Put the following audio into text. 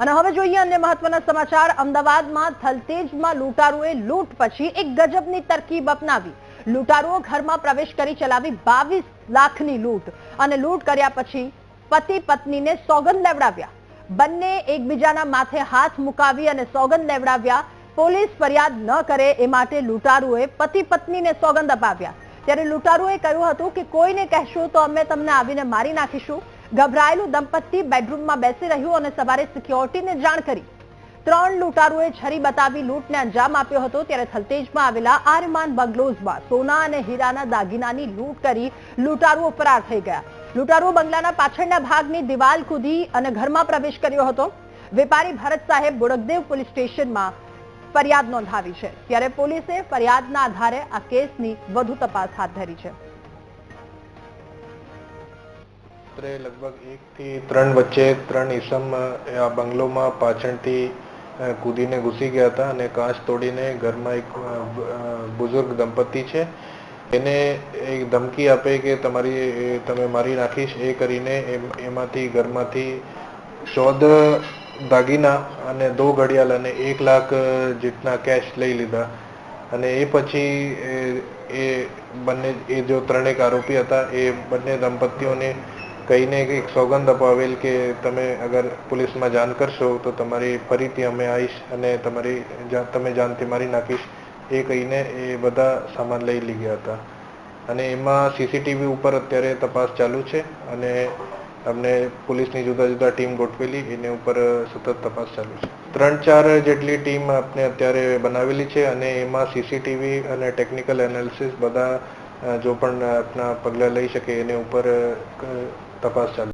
અને હવે જોઈએ અન્ય મહત્વના સમાચાર. અમદાવાદમાં થલતેજમાં લૂંટારુએ લૂંટ પછી એક ગજબની તરકીબ અપનાવી. લૂંટારુઓ ઘરમાં પ્રવેશ કરી ચલાવી બાવીસ લાખની લૂંટ અને લૂંટ કર્યા પછી પતિ પત્નીને સોગંદ લેવડાવ્યા. બંને એકબીજાના માથે હાથ મુકાવી અને સોગંદ લેવડાવ્યા. પોલીસ ફરિયાદ ન કરે એ માટે લૂંટારુએ પતિ પત્નીને સોગંદ અપાવ્યા. ત્યારે લૂંટારુએ કહ્યું હતું કે કોઈને કહેશું તો અમે તમને આવીને મારી નાખીશું. ગભરાયેલું દંપતી બેડરૂમમાં બેસી રહ્યું અને સવારે સિક્યોરિટીને જાણ કરી. ત્રણ લૂંટારૂએ છરી બતાવી લૂંટને અંજામ આપ્યો હતો ત્યારે થલતેજમાં આવેલા આર્યમાન બંગલોઝમાં સોના અને હીરાના દાગીનાની લૂંટ કરી લૂંટારુઓ ફરાર થઈ ગયા. લૂંટારુઓ બંગલાના પાછળના ભાગની દિવાલ કૂદી અને ઘરમાં પ્રવેશ કર્યો હતો. વેપારી ભરત સાહેબ બોડકદેવ પોલીસ સ્ટેશનમાં ફરિયાદ નોંધાવી છે. ત્યારે પોલીસે ફરિયાદના આધારે આ કેસની વધુ તપાસ હાથ ધરી છે. રાત્રે લગભગ એકથી ત્રણ વચ્ચે ત્રણ ઈસમ આ બંગલોમાં પાછળથી કૂદીને ઘૂસી ગયા હતા અને કાચ તોડીને ઘરમાં એક બુઝુર્ગ દંપતી છે. એને એક ધમકી આપે કે તમારી તમે મારી નાખીશ, એ કરીને એમ- એમાંથી ઘરમાંથી ચૌદ દાગીના અને દો ઘડિયાળ અને એક લાખ જેટલા કેશ લઈ લીધા. અને એ પછી એ બંને, એ જો ત્રણેક આરોપી હતા, એ બંને દંપતીઓને કહીને એક સોગંદ અપાવેલ કે તમે અગર પોલીસમાં જાણ કરશો તો તમારી ફરીથી અમે આવીશ અને તમારી તમે જાનથી મારી નાખીશ. એ કહીને એ બધા સામાન લઈ લઈ ગયા હતા. અને એમાં સીસીટીવી ઉપર અત્યારે તપાસ ચાલુ છે અને અમને પોલીસની જુદા જુદા ટીમ ગોઠવેલી, એની ઉપર સતત તપાસ ચાલુ છે. ત્રણ ચાર જેટલી ટીમ આપણે અત્યારે બનાવેલી છે અને એમાં સીસીટીવી અને ટેકનિકલ એનાલિસિસ બધા જો પણ આપણા પગલાં લઈ શકે, એની ઉપર તપાસ ચાલુ